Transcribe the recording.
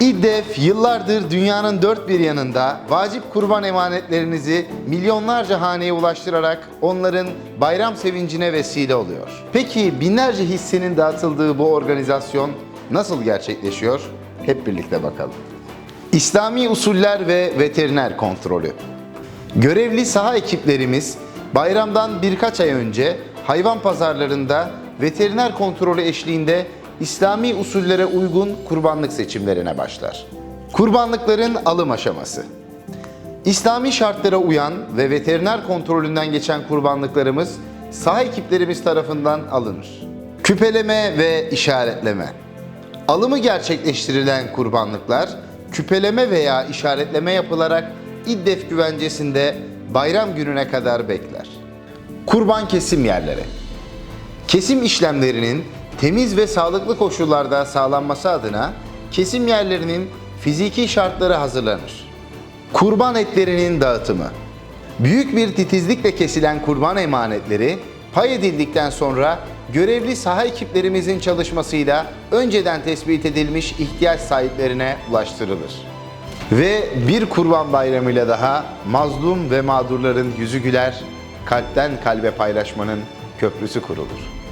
İDDEF yıllardır dünyanın dört bir yanında vacip kurban emanetlerinizi milyonlarca haneye ulaştırarak onların bayram sevincine vesile oluyor. Peki binlerce hissenin dağıtıldığı bu organizasyon nasıl gerçekleşiyor? Hep birlikte bakalım. İslami usuller ve veteriner kontrolü. Görevli saha ekiplerimiz bayramdan birkaç ay önce hayvan pazarlarında veteriner kontrolü eşliğinde İslami usullere uygun kurbanlık seçimlerine başlar. Kurbanlıkların alım aşaması. İslami şartlara uyan ve veteriner kontrolünden geçen kurbanlıklarımız saha ekiplerimiz tarafından alınır. Küpeleme ve işaretleme. Alımı gerçekleştirilen kurbanlıklar küpeleme veya işaretleme yapılarak İddef güvencesinde bayram gününe kadar bekler. Kurban kesim yerleri. Kesim işlemlerinin temiz ve sağlıklı koşullarda sağlanması adına kesim yerlerinin fiziki şartları hazırlanır. Kurban etlerinin dağıtımı. Büyük bir titizlikle kesilen kurban emanetleri pay edildikten sonra görevli saha ekiplerimizin çalışmasıyla önceden tespit edilmiş ihtiyaç sahiplerine ulaştırılır. Ve bir kurban bayramıyla daha mazlum ve mağdurların yüzü güler, kalpten kalbe paylaşmanın köprüsü kurulur.